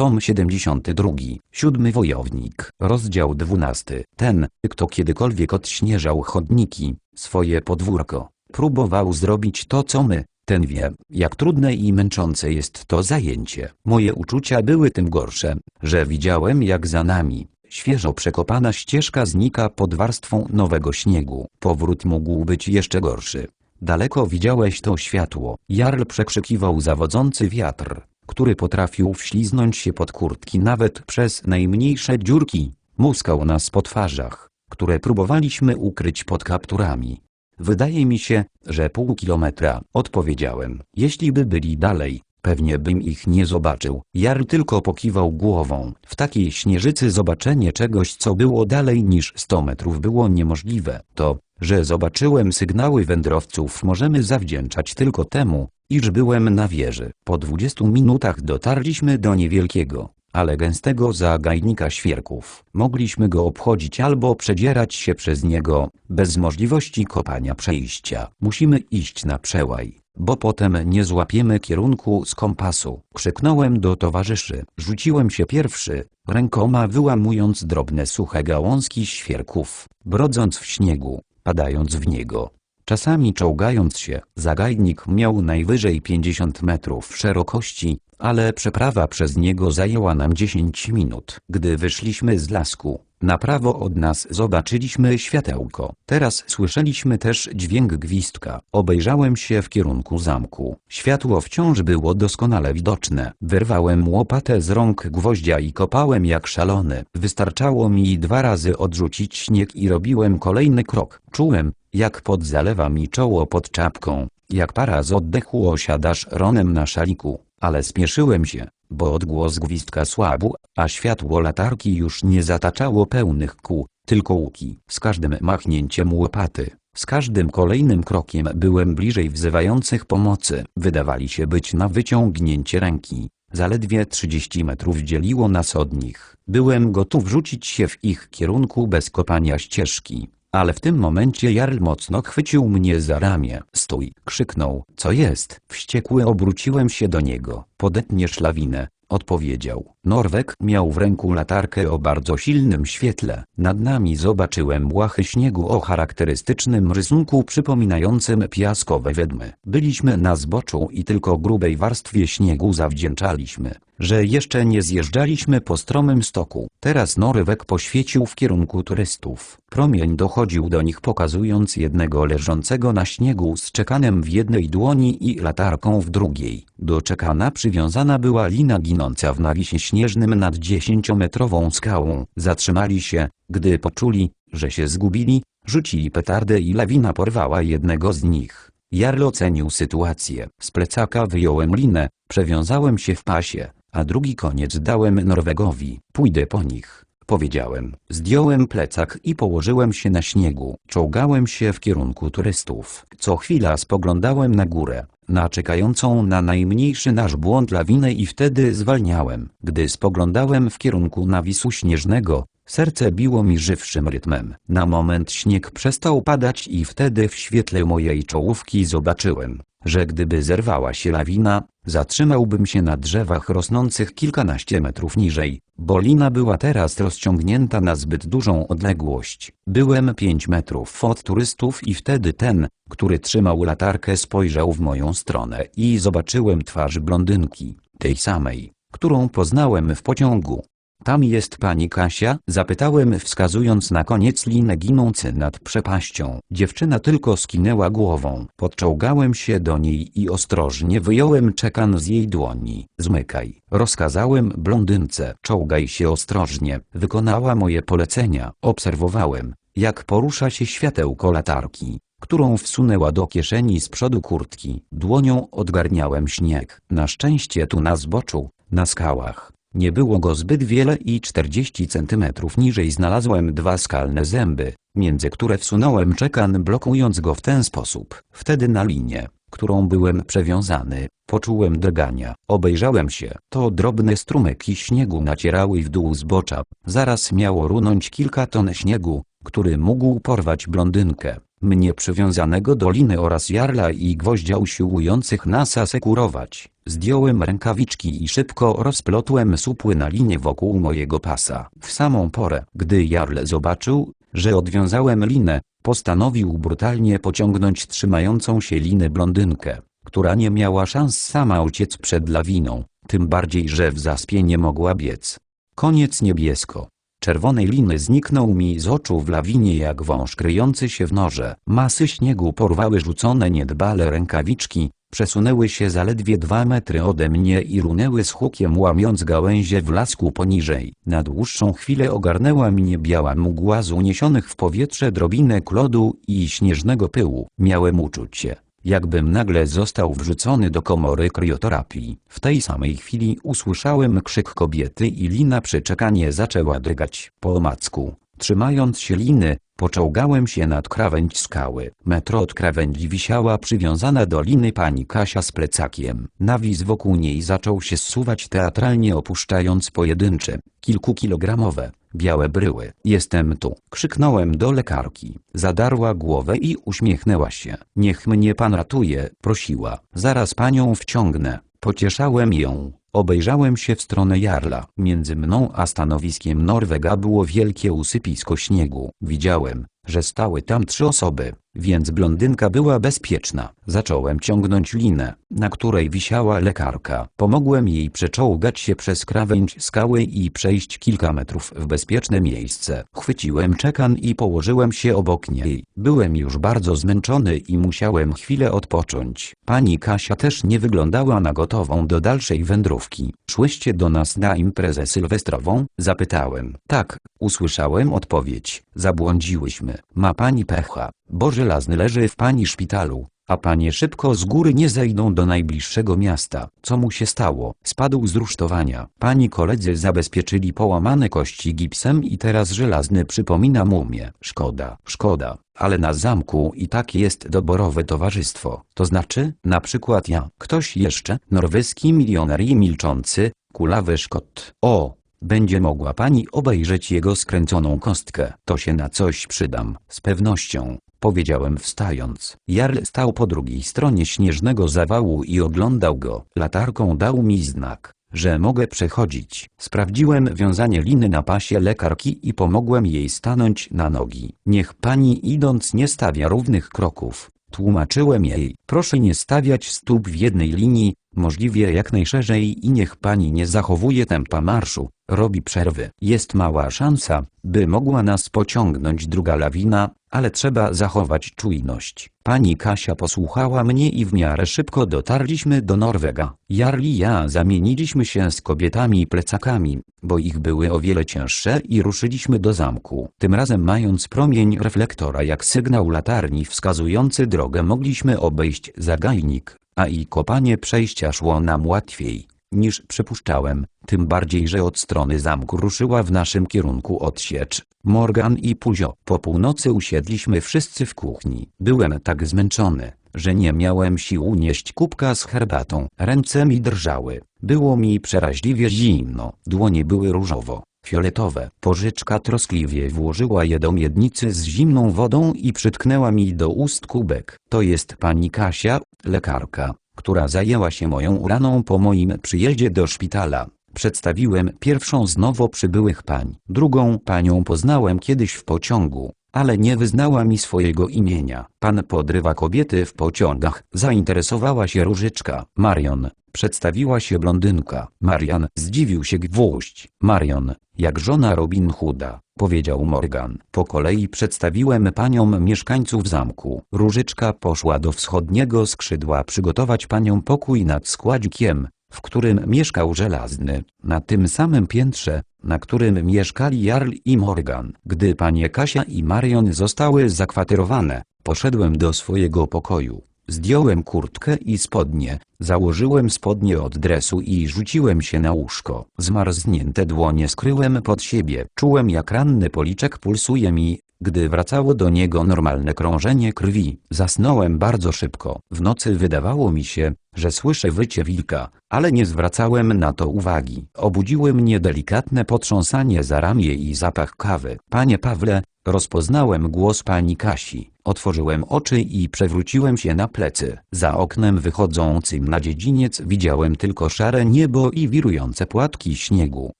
Tom 72. Siódmy wojownik. Rozdział 12. Ten, kto kiedykolwiek odśnieżał chodniki, swoje podwórko, próbował zrobić to co my, ten wie, jak trudne i męczące jest to zajęcie. Moje uczucia były tym gorsze, że widziałem jak za nami, świeżo przekopana ścieżka znika pod warstwą nowego śniegu. Powrót mógł być jeszcze gorszy. Daleko widziałeś to światło. Jarl przekrzykiwał zawodzący wiatr, który potrafił wśliznąć się pod kurtki nawet przez najmniejsze dziurki. Muskał nas po twarzach, które próbowaliśmy ukryć pod kapturami. Wydaje mi się, że pół kilometra, odpowiedziałem. Jeśli by byli dalej, pewnie bym ich nie zobaczył. Jarl tylko pokiwał głową. W takiej śnieżycy zobaczenie czegoś co było dalej niż 100 metrów było niemożliwe. To, że zobaczyłem sygnały wędrowców możemy zawdzięczać tylko temu, iż byłem na wieży. Po 20 minutach dotarliśmy do niewielkiego, ale gęstego zagajnika świerków. Mogliśmy go obchodzić albo przedzierać się przez niego, bez możliwości kopania przejścia. Musimy iść na przełaj, bo potem nie złapiemy kierunku z kompasu. Krzyknąłem do towarzyszy. Rzuciłem się pierwszy, rękoma wyłamując drobne suche gałązki świerków, brodząc w śniegu, padając w niego. Czasami czołgając się, zagajnik miał najwyżej 50 metrów szerokości, ale przeprawa przez niego zajęła nam 10 minut. Gdy wyszliśmy z lasku, na prawo od nas zobaczyliśmy światełko. Teraz słyszeliśmy też dźwięk gwizdka. Obejrzałem się w kierunku zamku. Światło wciąż było doskonale widoczne. Wyrwałem łopatę z rąk gwoździa i kopałem jak szalony. Wystarczało mi dwa razy odrzucić śnieg i robiłem kolejny krok. Czułem, jak pod zalewa mi czoło pod czapką, jak para z oddechu osiada szronem na szaliku, ale spieszyłem się, bo odgłos gwizdka słabł, a światło latarki już nie zataczało pełnych kół, tylko łuki. Z każdym machnięciem łopaty, z każdym kolejnym krokiem byłem bliżej wzywających pomocy. Wydawali się być na wyciągnięcie ręki. Zaledwie 30 metrów dzieliło nas od nich. Byłem gotów rzucić się w ich kierunku bez kopania ścieżki. Ale w tym momencie Jarl mocno chwycił mnie za ramię. Stój! krzyknął. Co jest? Wściekły obróciłem się do niego. Podetniesz lawinę. Odpowiedział. Norwek miał w ręku latarkę o bardzo silnym świetle. Nad nami zobaczyłem łachy śniegu o charakterystycznym rysunku przypominającym piaskowe wedmy. Byliśmy na zboczu i tylko grubej warstwie śniegu zawdzięczaliśmy, że jeszcze nie zjeżdżaliśmy po stromym stoku. Teraz Norwek poświecił w kierunku turystów. Promień dochodził do nich pokazując jednego leżącego na śniegu z czekanem w jednej dłoni i latarką w drugiej. Do czekana przywiązana była lina ginąca w nawisie śnieżnym nad dziesięciometrową skałą. Zatrzymali się, gdy poczuli, że się zgubili, rzucili petardę i lawina porwała jednego z nich. Jarl ocenił sytuację. Z plecaka wyjąłem linę, przewiązałem się w pasie, a drugi koniec dałem Norwegowi. Pójdę po nich, powiedziałem. Zdjąłem plecak i położyłem się na śniegu. Czołgałem się w kierunku turystów. Co chwila spoglądałem na górę, na czekającą na najmniejszy nasz błąd lawinę i wtedy zwalniałem. Gdy spoglądałem w kierunku nawisu śnieżnego, serce biło mi żywszym rytmem. Na moment śnieg przestał padać i wtedy w świetle mojej czołówki zobaczyłem, że gdyby zerwała się lawina, zatrzymałbym się na drzewach rosnących kilkanaście metrów niżej, bo lina była teraz rozciągnięta na zbyt dużą odległość. Byłem pięć metrów od turystów i wtedy ten, który trzymał latarkę spojrzał w moją stronę i zobaczyłem twarz blondynki, tej samej, którą poznałem w pociągu. Tam jest pani Kasia? Zapytałem wskazując na koniec liny ginący nad przepaścią. Dziewczyna tylko skinęła głową. Podczołgałem się do niej i ostrożnie wyjąłem czekan z jej dłoni. Zmykaj. Rozkazałem blondynce. Czołgaj się ostrożnie. Wykonała moje polecenia. Obserwowałem, jak porusza się światełko latarki którą wsunęła do kieszeni z przodu kurtki. Dłonią odgarniałem śnieg. Na szczęście tu na zboczu, na skałach, nie było go zbyt wiele i 40 centymetrów niżej znalazłem dwa skalne zęby, między które wsunąłem czekan blokując go w ten sposób. Wtedy na linię, którą byłem przewiązany, poczułem drgania. Obejrzałem się. To drobne strumyki śniegu nacierały w dół zbocza. Zaraz miało runąć kilka ton śniegu, który mógł porwać blondynkę. Mnie przywiązanego do liny oraz jarla i gwoździa usiłujących nas asekurować. Zdjąłem rękawiczki i szybko rozplotłem supły na linie wokół mojego pasa. W samą porę, gdy jarl zobaczył, że odwiązałem linę, postanowił brutalnie pociągnąć trzymającą się liny blondynkę, która nie miała szans sama uciec przed lawiną, tym bardziej, że w zaspie nie mogła biec. Koniec niebiesko. Czerwonej liny zniknął mi z oczu w lawinie jak wąż kryjący się w norze. Masy śniegu porwały rzucone niedbale rękawiczki, przesunęły się zaledwie dwa metry ode mnie i runęły z hukiem łamiąc gałęzie w lasku poniżej. Na dłuższą chwilę ogarnęła mnie biała mgła z uniesionych w powietrze drobinek lodu i śnieżnego pyłu. Miałem uczucie, jakbym nagle został wrzucony do komory krioterapii. W tej samej chwili usłyszałem krzyk kobiety i lina przeczekanie zaczęła drgać. Po omacku, trzymając się liny, poczołgałem się nad krawędź skały. Metro od krawędzi wisiała przywiązana do liny pani Kasia z plecakiem. Nawis wokół niej zaczął się zsuwać teatralnie opuszczając pojedyncze, kilkukilogramowe, białe bryły. Jestem tu, krzyknąłem do lekarki. Zadarła głowę i uśmiechnęła się. Niech mnie pan ratuje, prosiła. Zaraz panią wciągnę. Pocieszałem ją. Obejrzałem się w stronę Jarla. Między mną a stanowiskiem Norwega było wielkie usypisko śniegu. Widziałem, że stały tam trzy osoby, więc blondynka była bezpieczna. Zacząłem ciągnąć linę, na której wisiała lekarka. Pomogłem jej przeczołgać się przez krawędź skały i przejść kilka metrów w bezpieczne miejsce. Chwyciłem czekan i położyłem się obok niej. Byłem już bardzo zmęczony i musiałem chwilę odpocząć. Pani Kasia też nie wyglądała na gotową do dalszej wędrówki. Szłyście do nas na imprezę sylwestrową? Zapytałem. Tak, usłyszałem odpowiedź. Zabłądziłyśmy. Ma pani pecha, bo żelazny leży w pani szpitalu, a panie szybko z góry nie zejdą do najbliższego miasta. Co mu się stało? Spadł z rusztowania. Pani koledzy zabezpieczyli połamane kości gipsem i teraz żelazny przypomina mumię. Szkoda, szkoda, ale na zamku i tak jest doborowe towarzystwo. To znaczy, na przykład ja. Ktoś jeszcze? Norweski milioner i milczący, kulawy Szkot. O, będzie mogła pani obejrzeć jego skręconą kostkę. To się na coś przydam. Z pewnością, powiedziałem wstając. Jarl stał po drugiej stronie śnieżnego zawału i oglądał go. Latarką dał mi znak, że mogę przechodzić. Sprawdziłem wiązanie liny na pasie lekarki i pomogłem jej stanąć na nogi. Niech pani idąc nie stawia równych kroków. Tłumaczyłem jej, proszę nie stawiać stóp w jednej linii, możliwie jak najszerzej i niech pani nie zachowuje tempa marszu, robi przerwy. Jest mała szansa, by mogła nas pociągnąć druga lawina, ale trzeba zachować czujność. Pani Kasia posłuchała mnie i w miarę szybko dotarliśmy do Norwega. Jarl i ja zamieniliśmy się z kobietami plecakami, bo ich były o wiele cięższe i ruszyliśmy do zamku. Tym razem mając promień reflektora jak sygnał latarni wskazujący drogę mogliśmy obejść zagajnik, a i kopanie przejścia szło nam łatwiej niż przypuszczałem, tym bardziej, że od strony zamku ruszyła w naszym kierunku odsiecz. Morgan i Puzio. Po północy usiedliśmy wszyscy w kuchni. Byłem tak zmęczony, że nie miałem sił nieść kubka z herbatą. Ręce mi drżały. Było mi przeraźliwie zimno. Dłonie były różowo. Fioletowe. Pożyczka troskliwie włożyła je do miednicy z zimną wodą i przytknęła mi do ust kubek. To jest pani Kasia, lekarka, która zajęła się moją raną po moim przyjeździe do szpitala. Przedstawiłem pierwszą z nowo przybyłych pań. Drugą panią poznałem kiedyś w pociągu, ale nie wyznała mi swojego imienia. Pan podrywa kobiety w pociągach. Zainteresowała się różyczka. Marion. Przedstawiła się blondynka. Marian zdziwił się gwóźdź. Marion, jak żona Robin Hooda, powiedział Morgan. Po kolei przedstawiłem paniom mieszkańców zamku. Różyczka poszła do wschodniego skrzydła przygotować panią pokój nad składzikiem, w którym mieszkał żelazny, na tym samym piętrze, na którym mieszkali Jarl i Morgan. Gdy panie Kasia i Marion zostały zakwaterowane, poszedłem do swojego pokoju. Zdjąłem kurtkę i spodnie, założyłem spodnie od dresu i rzuciłem się na łóżko. Zmarznięte dłonie skryłem pod siebie. Czułem jak ranny policzek pulsuje mi, gdy wracało do niego normalne krążenie krwi. Zasnąłem bardzo szybko. W nocy wydawało mi się, że słyszę wycie wilka, ale nie zwracałem na to uwagi. Obudziły mnie delikatne potrząsanie za ramię i zapach kawy. Panie Pawle, rozpoznałem głos pani Kasi. Otworzyłem oczy i przewróciłem się na plecy. Za oknem wychodzącym na dziedziniec widziałem tylko szare niebo i wirujące płatki śniegu.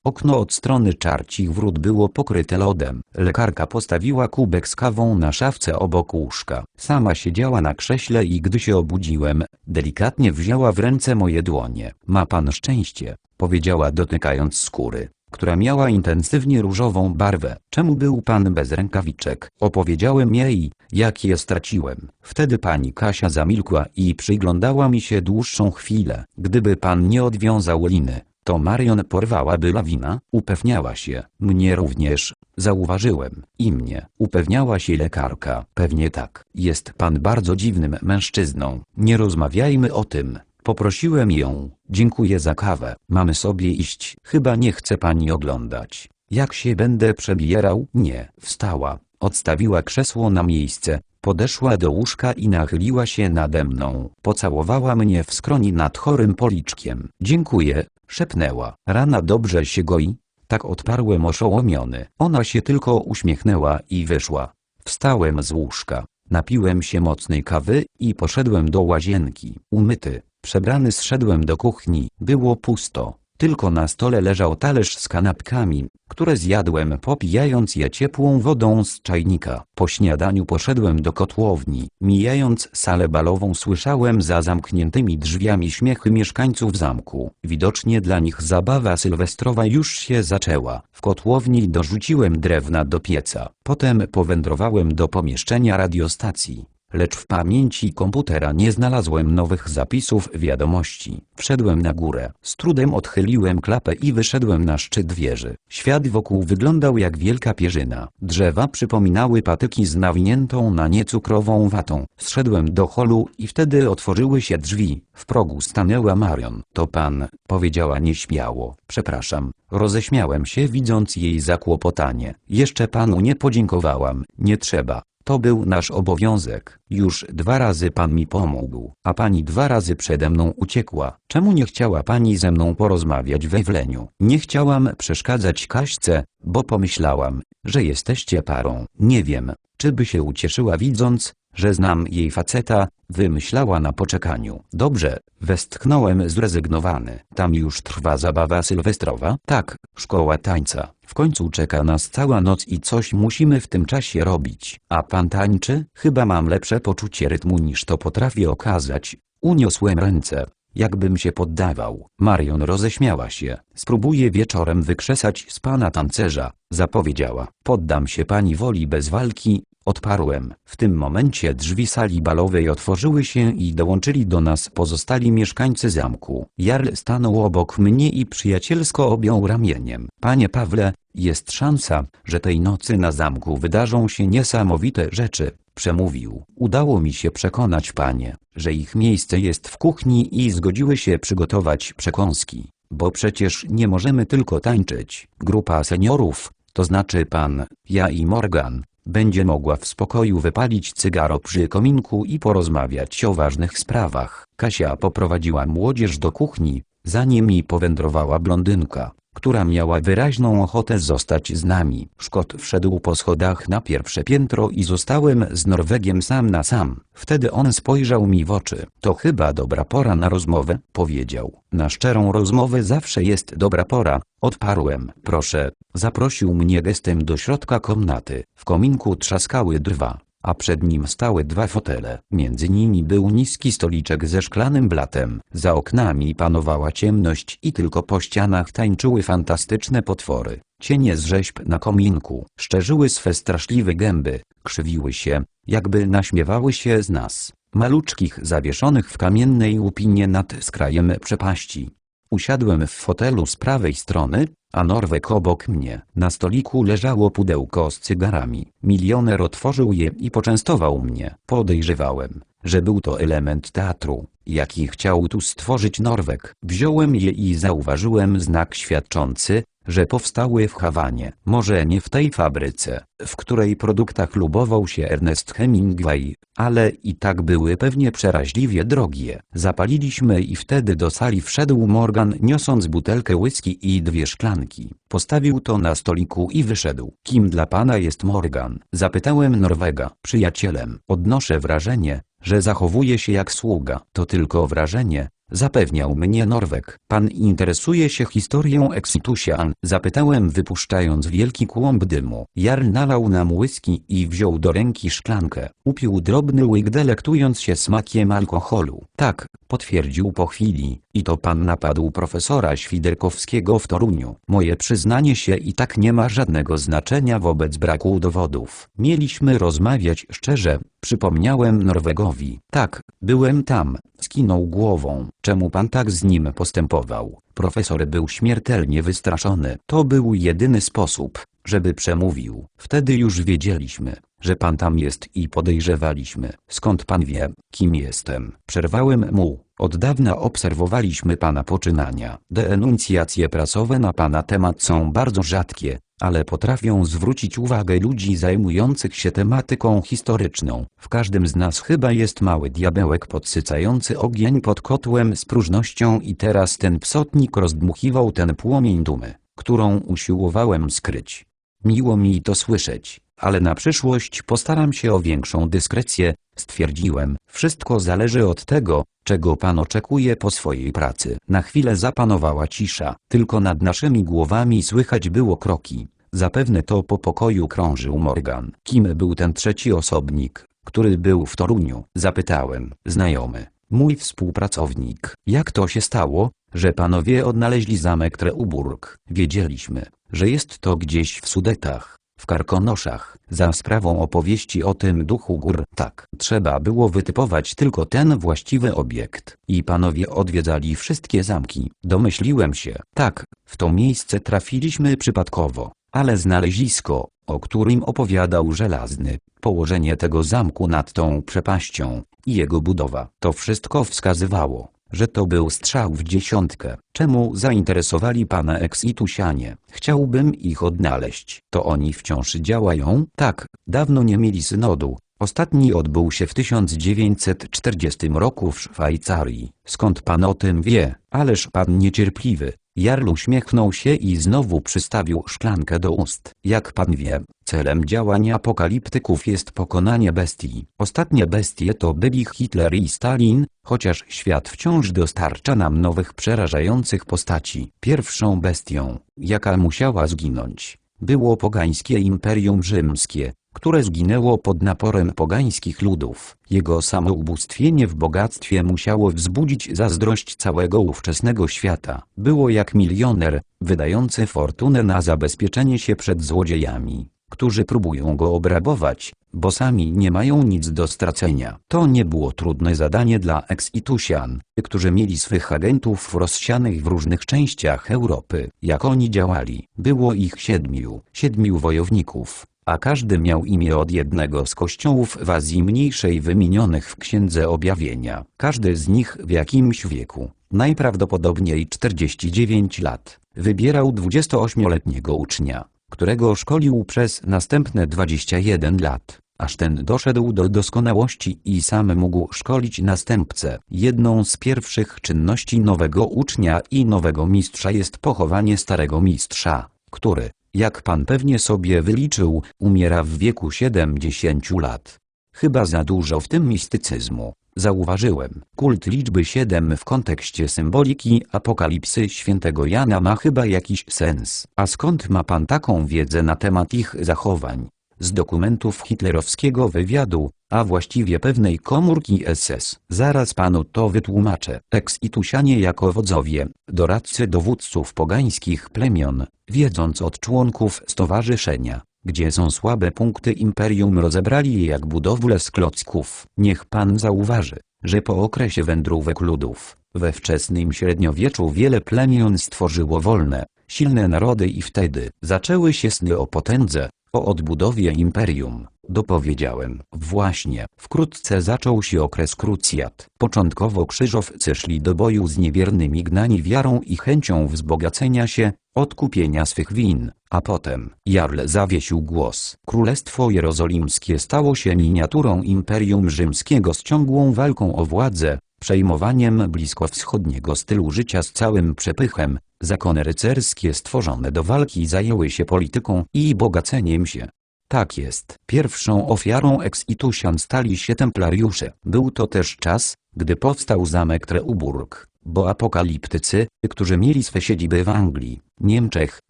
Okno od strony czarcich wrót było pokryte lodem. Lekarka postawiła kubek z kawą na szafce obok łóżka. Sama siedziała na krześle i gdy się obudziłem, delikatnie wzięła w ręce moje dłonie. Ma pan szczęście, powiedziała dotykając skóry która miała intensywnie różową barwę. Czemu był pan bez rękawiczek? Opowiedziałem jej, jak je straciłem. Wtedy pani Kasia zamilkła i przyglądała mi się dłuższą chwilę. Gdyby pan nie odwiązał liny, to Marion porwałaby lawina, upewniała się. Mnie również, zauważyłem. I mnie, upewniała się lekarka. Pewnie tak. Jest pan bardzo dziwnym mężczyzną. Nie rozmawiajmy o tym. Poprosiłem ją, dziękuję za kawę, mamy sobie iść. Chyba nie chce pani oglądać. Jak się będę przebierał? Nie. Wstała, odstawiła krzesło na miejsce, podeszła do łóżka i nachyliła się nade mną. Pocałowała mnie w skroni nad chorym policzkiem. Dziękuję, szepnęła. Rana dobrze się goi? Tak odparłem oszołomiony. Ona się tylko uśmiechnęła i wyszła. Wstałem z łóżka. Napiłem się mocnej kawy i poszedłem do łazienki. Umyty, Przebrany zszedłem do kuchni, było pusto, tylko na stole leżał talerz z kanapkami, które zjadłem popijając je ciepłą wodą z czajnika. Po śniadaniu poszedłem do kotłowni. Mijając salę balową słyszałem za zamkniętymi drzwiami śmiechy mieszkańców zamku. Widocznie dla nich zabawa sylwestrowa już się zaczęła. W kotłowni dorzuciłem drewna do pieca. Potem powędrowałem do pomieszczenia radiostacji lecz w pamięci komputera nie znalazłem nowych zapisów wiadomości. Wszedłem na górę, z trudem odchyliłem klapę i wyszedłem na szczyt wieży. Świat wokół wyglądał jak wielka pierzyna. Drzewa przypominały patyki z nawiniętą na nie cukrową watą. Zszedłem do holu i wtedy otworzyły się drzwi. W progu stanęła Marion. To pan, powiedziała nieśmiało. Przepraszam. Roześmiałem się widząc jej zakłopotanie. Jeszcze panu nie podziękowałam. Nie trzeba. To był nasz obowiązek. Już dwa razy pan mi pomógł, a pani dwa razy przede mną uciekła. Czemu nie chciała pani ze mną porozmawiać we wleniu? Nie chciałam przeszkadzać Kaśce, bo pomyślałam, że jesteście parą. Nie wiem, czy by się ucieszyła widząc, że znam jej faceta, wymyślała na poczekaniu. Dobrze, westchnąłem zrezygnowany. Tam już trwa zabawa sylwestrowa? Tak, szkoła tańca. W końcu czeka nas cała noc i coś musimy w tym czasie robić. A pan tańczy? Chyba mam lepsze poczucie rytmu niż to potrafię okazać. Uniosłem ręce. Jakbym się poddawał. Marion roześmiała się. Spróbuję wieczorem wykrzesać z pana tancerza, zapowiedziała. Poddam się pani woli bez walki, Odparłem. W tym momencie drzwi sali balowej otworzyły się i dołączyli do nas pozostali mieszkańcy zamku. Jarl stanął obok mnie i przyjacielsko objął ramieniem. Panie Pawle, jest szansa, że tej nocy na zamku wydarzą się niesamowite rzeczy, przemówił. Udało mi się przekonać panie, że ich miejsce jest w kuchni i zgodziły się przygotować przekąski. Bo przecież nie możemy tylko tańczyć. Grupa seniorów, to znaczy pan, ja i Morgan, będzie mogła w spokoju wypalić cygaro przy kominku i porozmawiać o ważnych sprawach. Kasia poprowadziła młodzież do kuchni, za nimi powędrowała blondynka, która miała wyraźną ochotę zostać z nami. Szkot wszedł po schodach na pierwsze piętro i zostałem z Norwegiem sam na sam. Wtedy on spojrzał mi w oczy. To chyba dobra pora na rozmowę, powiedział. Na szczerą rozmowę zawsze jest dobra pora, odparłem. Proszę, zaprosił mnie gestem do środka komnaty. W kominku trzaskały drwa a przed nim stały dwa fotele. Między nimi był niski stoliczek ze szklanym blatem. Za oknami panowała ciemność i tylko po ścianach tańczyły fantastyczne potwory. Cienie z rzeźb na kominku szczerzyły swe straszliwe gęby, krzywiły się, jakby naśmiewały się z nas, maluczkich zawieszonych w kamiennej łupinie nad skrajem przepaści. Usiadłem w fotelu z prawej strony, a Norwek obok mnie. Na stoliku leżało pudełko z cygarami. Milioner otworzył je i poczęstował mnie. Podejrzewałem, że był to element teatru, jaki chciał tu stworzyć Norwek. Wziąłem je i zauważyłem znak świadczący, że powstały w Hawanie. Może nie w tej fabryce, w której produktach lubował się Ernest Hemingway, ale i tak były pewnie przeraźliwie drogie. Zapaliliśmy i wtedy do sali wszedł Morgan niosąc butelkę whisky i dwie szklanki. Postawił to na stoliku i wyszedł. Kim dla pana jest Morgan? Zapytałem Norwega. Przyjacielem. Odnoszę wrażenie, że zachowuje się jak sługa. To tylko wrażenie, Zapewniał mnie Norweg. Pan interesuje się historią Exitusian? Zapytałem wypuszczając wielki kłąb dymu. Jarl nalał nam whisky i wziął do ręki szklankę. Upił drobny łyk delektując się smakiem alkoholu. Tak, potwierdził po chwili. I to pan napadł profesora Świderkowskiego w Toruniu. Moje przyznanie się i tak nie ma żadnego znaczenia wobec braku dowodów. Mieliśmy rozmawiać szczerze, przypomniałem Norwegowi. Tak, byłem tam, skinął głową. Czemu pan tak z nim postępował? Profesor był śmiertelnie wystraszony. To był jedyny sposób, żeby przemówił. Wtedy już wiedzieliśmy, że pan tam jest i podejrzewaliśmy. Skąd pan wie, kim jestem? Przerwałem mu. Od dawna obserwowaliśmy pana poczynania. Denuncjacje prasowe na pana temat są bardzo rzadkie, ale potrafią zwrócić uwagę ludzi zajmujących się tematyką historyczną. W każdym z nas chyba jest mały diabełek podsycający ogień pod kotłem z próżnością i teraz ten psotnik rozdmuchiwał ten płomień dumy, którą usiłowałem skryć. Miło mi to słyszeć, ale na przyszłość postaram się o większą dyskrecję, stwierdziłem. Wszystko zależy od tego, czego pan oczekuje po swojej pracy. Na chwilę zapanowała cisza, tylko nad naszymi głowami słychać było kroki. Zapewne to po pokoju krążył Morgan. Kim był ten trzeci osobnik, który był w Toruniu? Zapytałem. Znajomy. Mój współpracownik. Jak to się stało, że panowie odnaleźli zamek Treuburg? Wiedzieliśmy, że jest to gdzieś w Sudetach, w Karkonoszach, za sprawą opowieści o tym duchu gór. Tak, trzeba było wytypować tylko ten właściwy obiekt. I panowie odwiedzali wszystkie zamki. Domyśliłem się. Tak, w to miejsce trafiliśmy przypadkowo. Ale znalezisko, o którym opowiadał Żelazny, położenie tego zamku nad tą przepaścią i jego budowa, to wszystko wskazywało, że to był strzał w dziesiątkę. Czemu zainteresowali pana Exitusianie? Chciałbym ich odnaleźć. To oni wciąż działają? Tak, dawno nie mieli synodu. Ostatni odbył się w 1940 roku w Szwajcarii. Skąd pan o tym wie? Ależ pan niecierpliwy. Jarl uśmiechnął się i znowu przystawił szklankę do ust. Jak pan wie, celem działań apokaliptyków jest pokonanie bestii. Ostatnie bestie to byli Hitler i Stalin, chociaż świat wciąż dostarcza nam nowych przerażających postaci. Pierwszą bestią, jaka musiała zginąć, było pogańskie Imperium Rzymskie, które zginęło pod naporem pogańskich ludów. Jego samoubóstwienie w bogactwie musiało wzbudzić zazdrość całego ówczesnego świata. Było jak milioner, wydający fortunę na zabezpieczenie się przed złodziejami, którzy próbują go obrabować, bo sami nie mają nic do stracenia. To nie było trudne zadanie dla Exitusian, którzy mieli swych agentów rozsianych w różnych częściach Europy. Jak oni działali? Było ich siedmiu, siedmiu wojowników, a każdy miał imię od jednego z kościołów w Azji Mniejszej wymienionych w Księdze Objawienia. Każdy z nich w jakimś wieku, najprawdopodobniej 49 lat, wybierał 28-letniego ucznia, którego szkolił przez następne 21 lat aż ten doszedł do doskonałości i sam mógł szkolić następcę. Jedną z pierwszych czynności nowego ucznia i nowego mistrza jest pochowanie starego mistrza, który, jak pan pewnie sobie wyliczył, umiera w wieku 70 lat. Chyba za dużo w tym mistycyzmu, zauważyłem. Kult liczby 7 w kontekście symboliki apokalipsy świętego Jana ma chyba jakiś sens. A skąd ma pan taką wiedzę na temat ich zachowań? Z dokumentów hitlerowskiego wywiadu, a właściwie pewnej komórki SS. Zaraz panu to wytłumaczę. Eksitusianie jako wodzowie, doradcy dowódców pogańskich plemion, wiedząc od członków stowarzyszenia, gdzie są słabe punkty imperium rozebrali je jak budowlę z klocków. Niech pan zauważy, że po okresie wędrówek ludów, we wczesnym średniowieczu wiele plemion stworzyło wolne, silne narody i wtedy zaczęły się sny o potędze, O odbudowie imperium, dopowiedziałem. Właśnie, wkrótce zaczął się okres krucjat. Początkowo krzyżowcy szli do boju z niewiernymi gnani wiarą i chęcią wzbogacenia się, odkupienia swych win, a potem Jarl zawiesił głos. Królestwo Jerozolimskie stało się miniaturą Imperium Rzymskiego z ciągłą walką o władzę, przejmowaniem bliskowschodniego stylu życia z całym przepychem, zakony rycerskie stworzone do walki zajęły się polityką i bogaceniem się. Tak jest. Pierwszą ofiarą Exitusian stali się templariusze. Był to też czas, gdy powstał zamek Treuburg, bo apokaliptycy, którzy mieli swe siedziby w Anglii, Niemczech,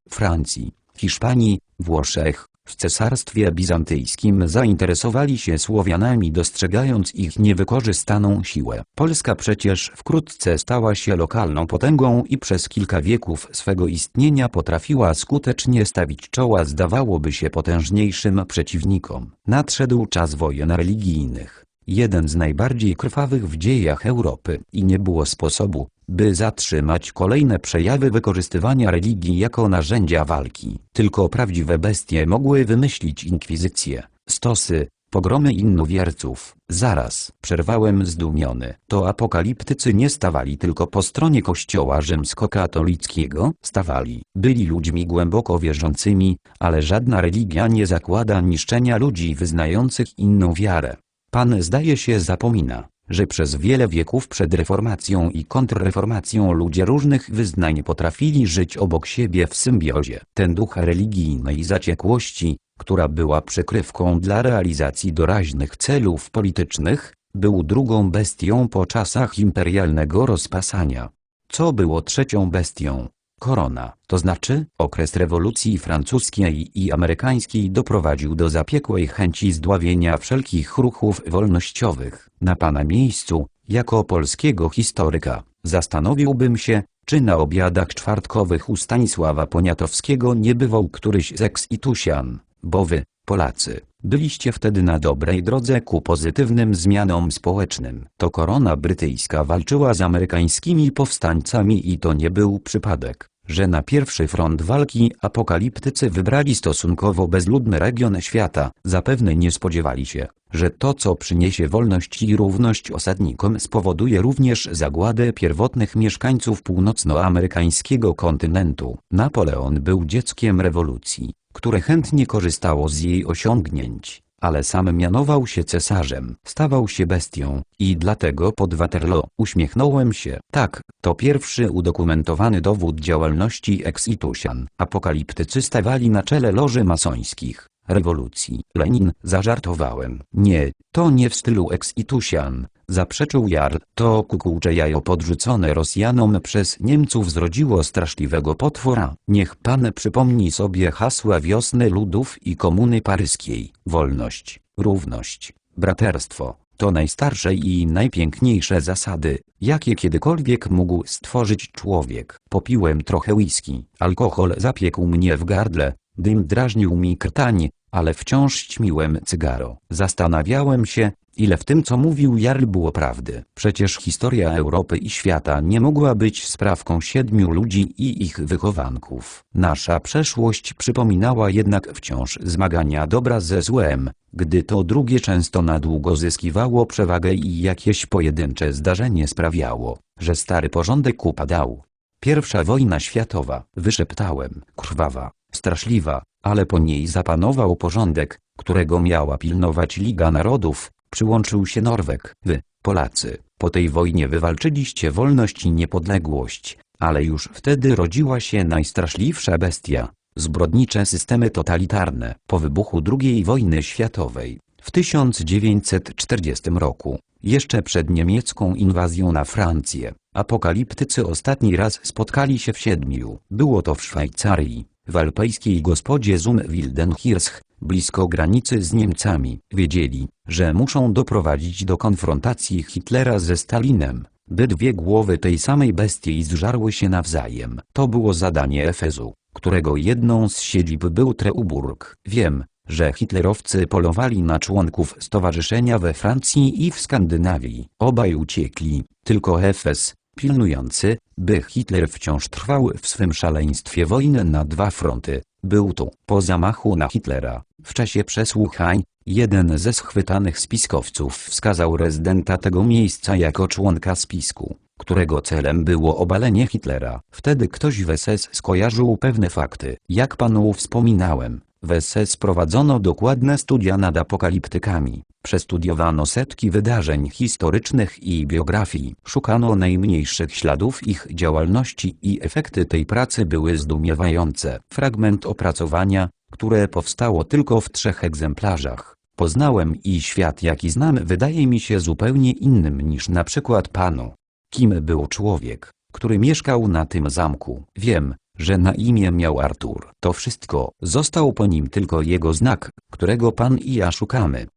Francji, Hiszpanii, Włoszech, w cesarstwie bizantyjskim zainteresowali się Słowianami dostrzegając ich niewykorzystaną siłę. Polska przecież wkrótce stała się lokalną potęgą i przez kilka wieków swego istnienia potrafiła skutecznie stawić czoła zdawałoby się potężniejszym przeciwnikom. Nadszedł czas wojen religijnych. Jeden z najbardziej krwawych w dziejach Europy i nie było sposobu, by zatrzymać kolejne przejawy wykorzystywania religii jako narzędzia walki. Tylko prawdziwe bestie mogły wymyślić inkwizycję, stosy, pogromy innowierców. Zaraz, przerwałem zdumiony. To apokaliptycy nie stawali tylko po stronie kościoła rzymskokatolickiego, stawali, byli ludźmi głęboko wierzącymi, ale żadna religia nie zakłada niszczenia ludzi wyznających inną wiarę. Pan zdaje się zapomina, że przez wiele wieków przed reformacją i kontrreformacją ludzie różnych wyznań potrafili żyć obok siebie w symbiozie. Ten duch religijnej zaciekłości, która była przykrywką dla realizacji doraźnych celów politycznych, był drugą bestią po czasach imperialnego rozpasania. Co było trzecią bestią? Korona, to znaczy okres rewolucji francuskiej i amerykańskiej doprowadził do zapiekłej chęci zdławienia wszelkich ruchów wolnościowych. Na pana miejscu, jako polskiego historyka, zastanowiłbym się, czy na obiadach czwartkowych u Stanisława Poniatowskiego nie bywał któryś z eksitusian, bo wy, Polacy, byliście wtedy na dobrej drodze ku pozytywnym zmianom społecznym. To korona brytyjska walczyła z amerykańskimi powstańcami i to nie był przypadek, że na pierwszy front walki apokaliptycy wybrali stosunkowo bezludny region świata. Zapewne nie spodziewali się, że to co przyniesie wolność i równość osadnikom spowoduje również zagładę pierwotnych mieszkańców północnoamerykańskiego kontynentu. Napoleon był dzieckiem rewolucji, które chętnie korzystało z jej osiągnięć, ale sam mianował się cesarzem, stawał się bestią i dlatego pod Waterloo uśmiechnąłem się. Tak, to pierwszy udokumentowany dowód działalności Exitusian. Apokaliptycy stawali na czele loży masońskich rewolucji. Lenin, zażartowałem. Nie, to nie w stylu Exitusian, zaprzeczył Jarl. To kukułcze jajo podrzucone Rosjanom przez Niemców zrodziło straszliwego potwora. Niech pan przypomni sobie hasła wiosny ludów i komuny paryskiej. Wolność, równość, braterstwo. To najstarsze i najpiękniejsze zasady, jakie kiedykolwiek mógł stworzyć człowiek. Popiłem trochę whisky. Alkohol zapiekł mnie w gardle, dym drażnił mi krtań, ale wciąż ćmiłem cygaro. Zastanawiałem się, ile w tym co mówił Jarl było prawdy. Przecież historia Europy i świata nie mogła być sprawką siedmiu ludzi i ich wychowanków. Nasza przeszłość przypominała jednak wciąż zmagania dobra ze złem, gdy to drugie często na długo zyskiwało przewagę i jakieś pojedyncze zdarzenie sprawiało, że stary porządek upadał. Pierwsza wojna światowa, wyszeptałem, krwawa, straszliwa, ale po niej zapanował porządek, którego miała pilnować Liga Narodów, przyłączył się Norweg. Wy, Polacy, po tej wojnie wywalczyliście wolność i niepodległość, ale już wtedy rodziła się najstraszliwsza bestia, zbrodnicze systemy totalitarne. Po wybuchu II wojny światowej, w 1940 roku, jeszcze przed niemiecką inwazją na Francję, apokaliptycy ostatni raz spotkali się w siedmiu. Było to w Szwajcarii, w alpejskiej gospodzie Zum Wildenhirsch, blisko granicy z Niemcami. Wiedzieli, że muszą doprowadzić do konfrontacji Hitlera ze Stalinem, by dwie głowy tej samej bestii zżarły się nawzajem. To było zadanie Efezu, którego jedną z siedzib był Treuburg. Wiem, że hitlerowcy polowali na członków stowarzyszenia we Francji i w Skandynawii. Obaj uciekli, tylko Efes, pilnujący, by Hitler wciąż trwał w swym szaleństwie wojny na dwa fronty. Był tu, po zamachu na Hitlera, w czasie przesłuchań, jeden ze schwytanych spiskowców wskazał rezydenta tego miejsca jako członka spisku, którego celem było obalenie Hitlera. Wtedy ktoś w SS skojarzył pewne fakty. Jak panu wspominałem, w SS prowadzono dokładne studia nad apokaliptykami. Przestudiowano setki wydarzeń historycznych i biografii. Szukano najmniejszych śladów ich działalności i efekty tej pracy były zdumiewające. Fragment opracowania, które powstało tylko w trzech egzemplarzach. Poznałem i świat jaki znam wydaje mi się zupełnie innym niż na przykład panu. Kim był człowiek, który mieszkał na tym zamku? Wiem, że na imię miał Artur. To wszystko. Został po nim tylko jego znak, którego pan i ja szukamy.